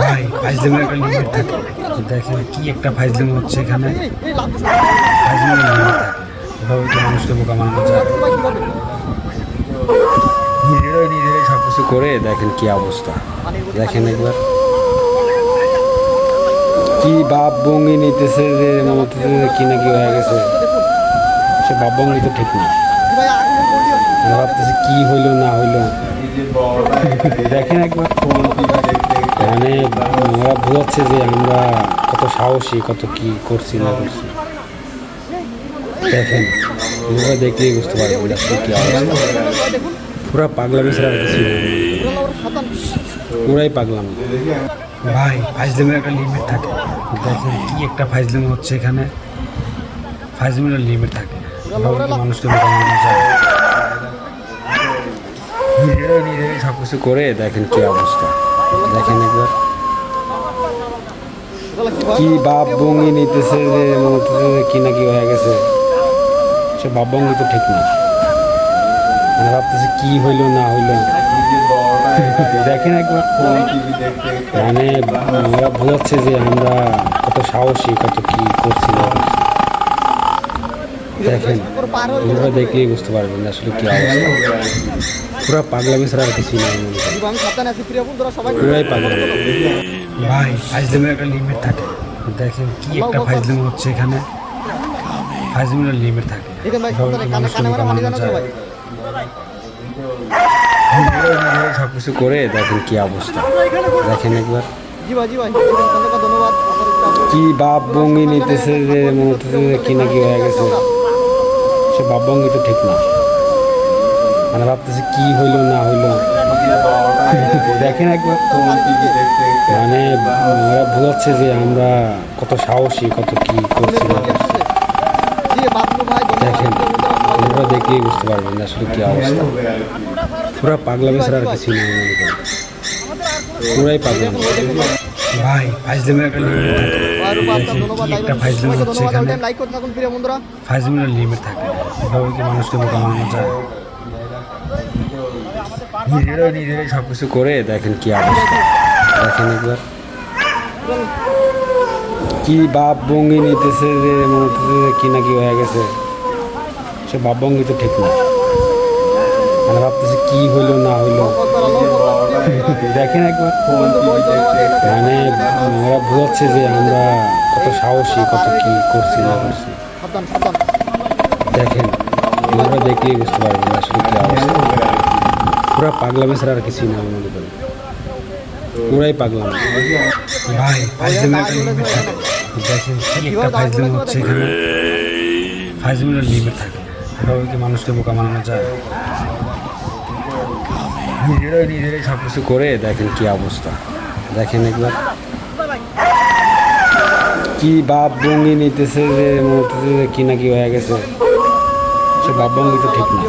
ভাই ফাইজলামের একটা লিমিট থাকে দেখেন কি একটা ফাইজলাম হচ্ছে এখানে। ফাইজলামের লিমিট থাকে এভাবে কি মানুষকে বোকা বানানো যায় নিজেরাই নিজেরাই সব কিছু করে দেখেন কি অবস্থা। দেখেন একবার। কি বাপ বঙ্গি নিতেছে যে মনে হতেছে কি না কি হয়ে গেছে। সে বাপ ভঙ্গি তো ঠিক না। ভাবতেছি কি হইল, না হইল। দেখেন একবার। মানে ওরা বোঝাচ্ছে যে আমরা কত সাহসী, কত কি করছি, না করছি। দেখেন এগুলো দেখলেই বুঝতে আসলে কি পুরা পাগলামি ছাড়া কিছু পুরাই পাগলাম ভাই, ফাইজলামের একটা লিমিট থাকে। দেখেন কি একটা ফাইজলামি হচ্ছে এখানে। ফাইজলামের লিমিট থাকে। মানুষকে বানানো যায় নিজেরাই নিজেরাই সব কিছু করে দেখেন কি অবস্থা। দেখেন একবার। কি বাপ ভঙ্গি নিতেছে যে মনে কি না কি হয়ে গেছে। সে বাপ ভঙ্গি তো ঠিক না। মানে ভাবতেছে কি হইল না হইল। দেখেন একবার। মানে ওরা বোঝাচ্ছে যে আমরা কত সাহসী কত কি করছি। দেখেন এগুলো দেখলেই বুঝতে পারবেন আসলে কি অবস্থা। পুরো পাগলামি ছাড়া আর কিছুই না করেন পুরাই পাগলামি। ভাই ফাইজলামের একটা লিমিট থাকে। দেখেন কি একটা ফাইজলামি হচ্ছে এখানে। ফাইজলামের লিমিট থাকে। সব কিছু করে দেখেন কি অবস্থা। দেখেন একবার। কি বাপ ভঙ্গি নিতেছে যে মনে হচ্ছে কি না কি হয়ে গেছে। সে বাপ ভঙ্গি তো ঠিক না। মানে ভাবতেছে কি হইল, না হইল। দেখেন একবার মানে ওরা বোঝাচ্ছে যে আমরা কত সাহসী, কত কি করছি। দেখেন ওরা দেখলেই বুঝতে পারবেন আসলে কি অবস্থা। পুরো পাগলামি ছাড়া আর কিছুই নেই মনে করেন পুরাই পাগলামি। ভাই ফাইজলামের একটা কি একটা ফাইজলামি হচ্ছে এখানে ফাইজলামের লিমিট থাকে। এভাবে কি মানুষকে বোকা যায় নিজেরাই নিজেরাই সব কিছু করে দেখেন কি অবস্থা। দেখেন একবার। কি বাপ ভঙ্গি নিতেছে যে মনে হতেছে কি না কি হয়ে গেছে। সে বাপ ভঙ্গি তো ঠিক না। মানে ভাবতেছে কি হইল, না হইল। দেখেন একবার। মানে ওরা বোঝাচ্ছে যে আমরা কত সাহসী, কত কি করছি, না করছি। দেখেন এগুলো দেখলেই বুঝতে পারবেন যে আসলে কি অবস্থা। পুরো পাগলামি ছাড়া আর কিছুই না মনে করেন পুরাই পাগলাম। ভাই দেখেন, একটা হচ্ছে এখানে। ফাইজলামের লিমিট থাকে। এভাবে কি মানুষকে বোকা বানানো যায়? নিজেরাই নিজেরাই সব কিছু করে দেখেন কি অবস্থা। দেখেন একবার। কি বাপ ভঙ্গি নিতেছে যে মনে যে, কি না কি হয়ে গেছে। সে বাপ ভঙ্গি তো ঠিক না।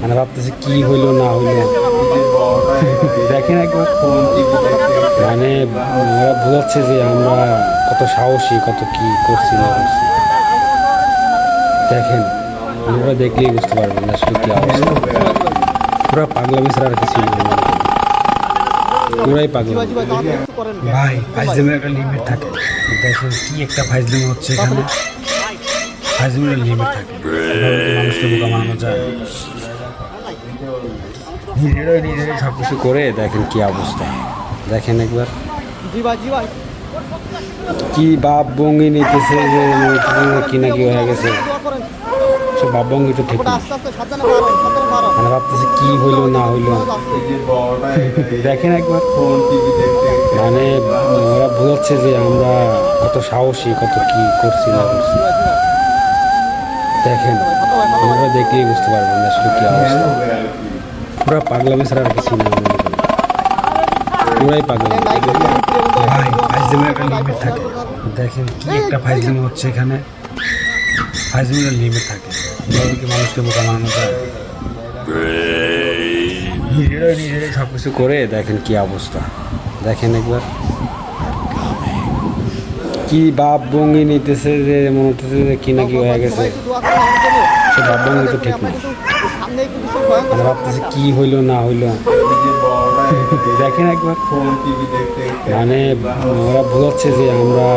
মানে ভাবতেছে কি হইল, না হইল। দেখেন একবার। মানে ওরা বোঝাচ্ছে যে আমরা কত সাহসী, কত কি করছি, না করছি। দেখেন, আমরা দেখলেই বুঝতে পারবেন আসলে কি অবস্থা। পুরো পাগলামি ছাড়া আর কিছুই নেই। পাগলামি। ভাই ফাইজলামের একটা লিমিট থাকে। দেখেন কি একটা ফাইজলামি হচ্ছে এখানে। ফাইজলামের লিমিট থাকে। মানুষকে বোকা বানানো যায়? নিজেরাই নিজেরাই সব কিছু করে দেখেন কি অবস্থা। দেখেন একবার। কি বাপ ভঙ্গি নিতেছে যে কি না কি হয়ে গেছে। সে বাপ ভঙ্গি তো ঠিক ভাবতেছে কি হইল, না হইল। দেখেন একবার। মানে ওরা বোঝাচ্ছে যে আমরা কত সাহসী, কত কি করছি, না করছি। দেখেন, আমরা দেখলেই বুঝতে পারবেন আসলে কি অবস্থা। পুরো পাগলামি ছাড়া আর কিছুই না। পুরাই পাগলামি। একটা থাকে। দেখেন কি একটা ফাইজলামি হচ্ছে এখানে। ফাইজলামের লিমিট থাকে। মানুষকে বোকা বানানো যায়? নিজেরাই নিজেরাই সব কিছু করে দেখেন কি অবস্থা। দেখেন একবার। কি বাপ ভঙ্গি নিতেছে যে, মনে হতেছে যে কি না কি হয়ে গেছে। সে বাপ ভঙ্গি তো ঠিক না। ভাবতেছে কি হইল, না হইল। দেখেন একবার। মানে ওরা বোঝাচ্ছে যে আমরা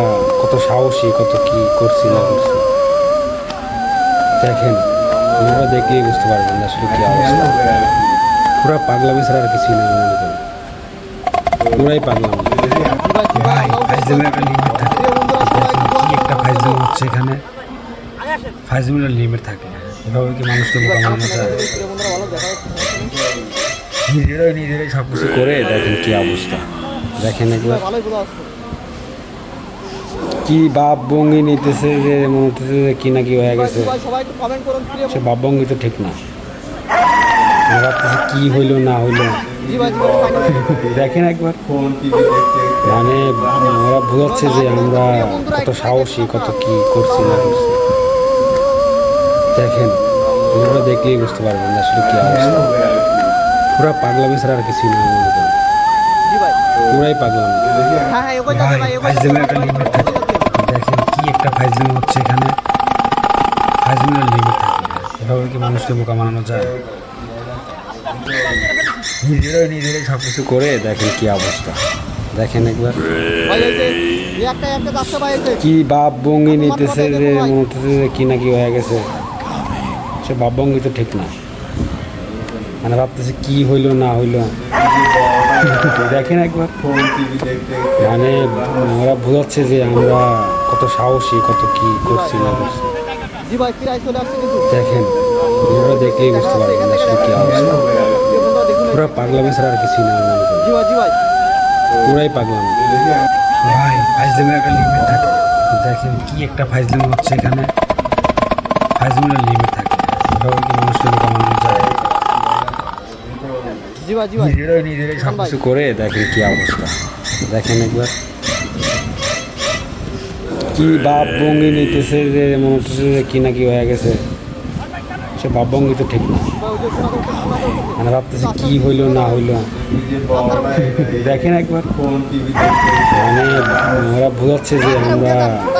কত সাহসী, কত কি করছি, না করছি। দেখেন। ওরা দেখলেই বুঝতে পারবেন যে আসলে কি অবস্থা। পুরো পাগলামি ছাড়া আর কিছুই না মনে করি। পুরাই পাগলাম ভাই ফাইজলামের একটা লিমিট থাকে। একটা ফাইজলাম হচ্ছে এখানে। ফাইজলামের লিমিট থাকে। এভাবে কি মানুষকে বোকা বানানো যায়? নিজেরাই নিজেরাই সব কিছু করে দেখেন কি অবস্থা। দেখেন একবার। কি বাপ বঙ্গি নিতেছে যে মনে হতেছে যে কি না কি হয়ে গেছে। সে বাপ বঙ্গি তো ঠিক না। ভাবতেছি কি হইল না হইল। দেখেন। একবার। মানে ওরা বোঝাচ্ছে যে আমরা কত সাহসী কত কি করছি না করছি। দেখেন ওরা দেখলেই বুঝতে পারবেন যে আসলে কি অবস্থা। পুরা পাগলামি ছাড়া আর কিছুই না মনে পুরাই পাগলামি। হ্যাঁ হ্যাঁ একটা ফাইজলামি হচ্ছে এখানে। ফাইজলামের লিমিট থাকে। এভাবে কি মানুষকে বোকা বানানো যায়? নিজেরাই নিজেরাই সব কিছু করে দেখেন কি অবস্থা। দেখেন একবার। কি বাপ বঙ্গি নিতেছে যে মনে হতেছে যে, কি না কি হয়ে গেছে। সে বাপ বঙ্গি তো ঠিক না। মানে ভাবতেছে কি হইল, না হইল। দেখেন একবার। মানে ওরা বোঝাচ্ছে যে আমরা কত সাহসী, কত কি করছি না করছি দেখেন ওরা দেখলেই বুঝতে পারবেন আসলে কি অবস্থা। পুরো পাগলামি ছাড়া আর কিছুই না। পুরাই পাগলামি। ভাই ফাইজলামের একটা লিমিট থাকে। দেখেন কি একটা ফাইজলামি হচ্ছে এখানে। ফাইজলামের লিমিট থাকে। এভাবে কি মানুষকে বানানো যায়। নিজেরাই নিজেরাই সব কিছু করে দেখেন কি অবস্থা। দেখেন একবার। কি বাপ বঙ্গি নিতেছে যে, মনে হচ্ছে যে কি না কি হয়ে গেছে। সে বাপ বঙ্গি তো ঠিক না। মানে ভাবতেছে কি হইল, না হইল। দেখেন একবার। মানে ওরা বোঝাচ্ছে যে আমরা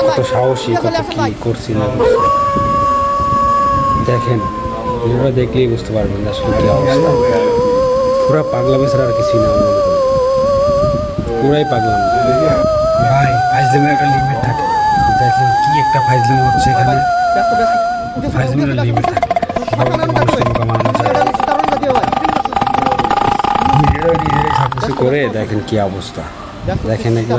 কত সাহসী, কত কি করছি না দেখেন ওরা দেখলেই বুঝতে পারবেন আসলে কি অবস্থা। পুরো পাগলামি ছাড়া আর কিছুই না। পুরাই পাগলামি। ভাই ফাইজলামের একটা লিমিট থাকে। দেখেন কি একটা ফাইজলামি হচ্ছে এখানে। ফাইজলামের লিমিট থাকে। নিজেরাই সব কিছু করে দেখেন কি অবস্থা। দেখেন একবার।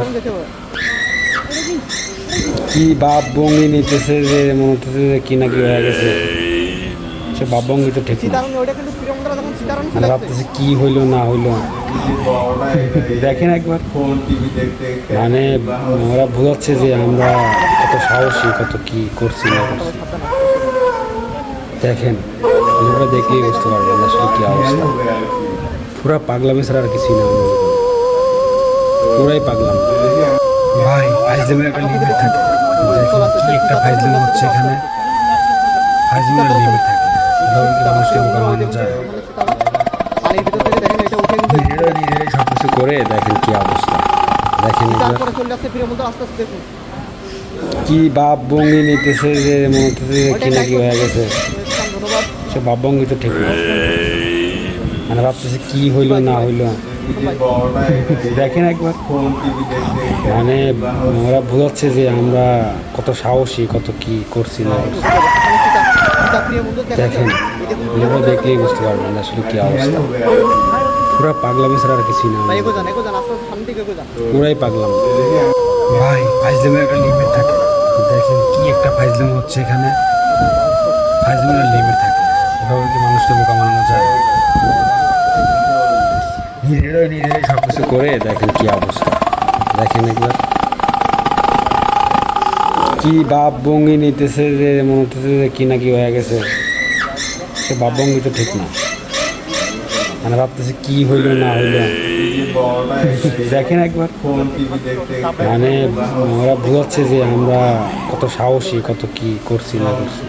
কি বাপ বঙ্গি নিতেছে যে মনে হতেছে যে কি না কি হয়ে গেছে। সে বাপ বঙ্গি তো ঠিক না। ভাবতেছে কি হইল না হইল। দেখেন একবার। মানে ওরা বোঝাচ্ছে যে আমরা কত সাহসী কত কি করছি না করছি। দেখেন ওরা দেখলেই বুঝতে পারবেন আসলে কি অবস্থা। পুরো পাগলামি ছাড়া আর কিছুই না। পুরাই পাগলামি। ভাই ফাইজলামের একটা লিমিট থাকে। কি একটা ফাইজলামি হচ্ছে এখানে। ফাইজলামের লিমিট থাকে। মানুষকে বানানো যায়। পানির ভিতর থেকে দেখেন এটা উঠে কিন্তু নিজেরাই নিজেরাই সব কিছু করে দেখেন কি অবস্থা। দেখেন তারপরে চলে আসছে বন্ধুরা আস্তে আস্তে দেখুন। কি বাপ বঙ্গি নিতেছে যে মনে কি না কি হয়ে গেছে। সে বাপ বঙ্গি তো ঠিক না। মানে ভাবতেছে কি হইল না হইল। দেখেন একবার। মানে ওরা বোঝাচ্ছে যে আমরা কত সাহসী কত কি করছি না। দেখেন ওরা দেখলেই বুঝতে পারবেন আসলে কি অবস্থা। পুরো পাগলামি ছাড়া আর কিছুই না। পুরাই পাগলাম। ভাই ফাইজলামের একটা লিমিট থাকে। দেখেন কি একটা ফাইজলামি হচ্ছে এখানে। ফাইজলামের লিমিট থাকে। এভাবে কি মানুষকে বোকা বানানো যায়? নিজেরাই নিজেরাই সব কিছু করে দেখেন কি অবস্থা। দেখেন একবার কি বাপ বঙ্গি নিতেছে যে, মনে হতেছে যে কি না কি হয়ে গেছে। সে বাপ বঙ্গি তো ঠিক না। মানে ভাবতেছে কি হইল না হইল। দেখেন একবার। মানে ওরা বোঝাচ্ছে যে আমরা কত সাহসী, কত কি করছি, না করছি।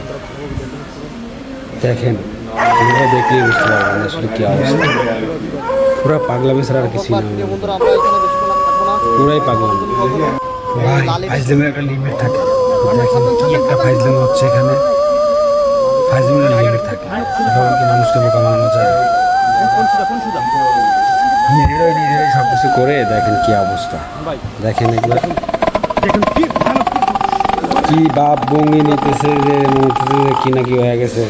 দেখেন ওরা দেখলেই বুঝতে পারবেন আসলে কি অবস্থা। পুরো পাগলামি ছাড়া আর কিছুই না। আমরা পুরাই পাগলাম। ভাই একটা লিমিট থাকে। কি একটা ফাইজলামি হচ্ছে এখানে। থাকে? কি মানুষকে বোকা যায়। সব কিছু করে দেখেন কি অবস্থা। দেখেন দেখুন কি বাপ ভঙ্গি নিতেছে যে যে কি না কি হয়ে গেছে।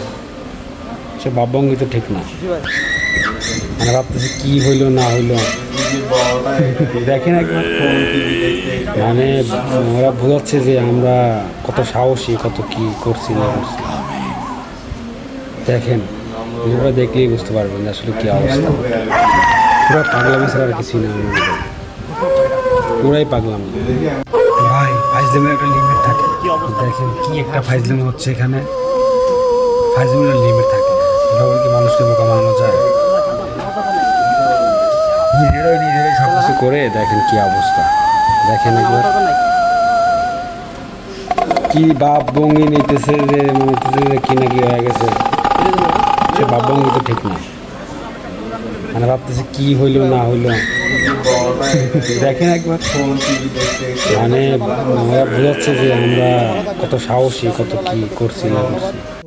সে বাপ ভঙ্গি তো ঠিক না। মানে ভাবতেছে কি হইল না হইল। দেখেন একবার মানে ওরা বোঝাচ্ছে যে আমরা কত সাহসী কত কি করছি না করছি। দেখেন ভিডিওটা দেখলেই বুঝতে পারবেন আসলে কি অবস্থা। পুরো পাগলামি ছাড়া আর কিছুই না। পুরাই পাগলাম। ভাই ফাইজলামের একটা লিমিট থাকে। দেখেন কি একটা ফাইজলামি হচ্ছে এখানে। ফাইজলামের লিমিট থাকে। এভাবে কি মানুষকে বোকা বানানো যায়? কিছু করে দেখেন কি অবস্থা। দেখেন একবার কি বাপ ভঙ্গি নিতেছে যে মনে যে কি না কি হয়ে গেছে। সে বাপ ভঙ্গি তো ঠিক না মানে ভাবতেছে কি হইল না হইল। দেখেন একবার। মানে বোঝাচ্ছে যে আমরা কত সাহসী কত কি করছি না করছি।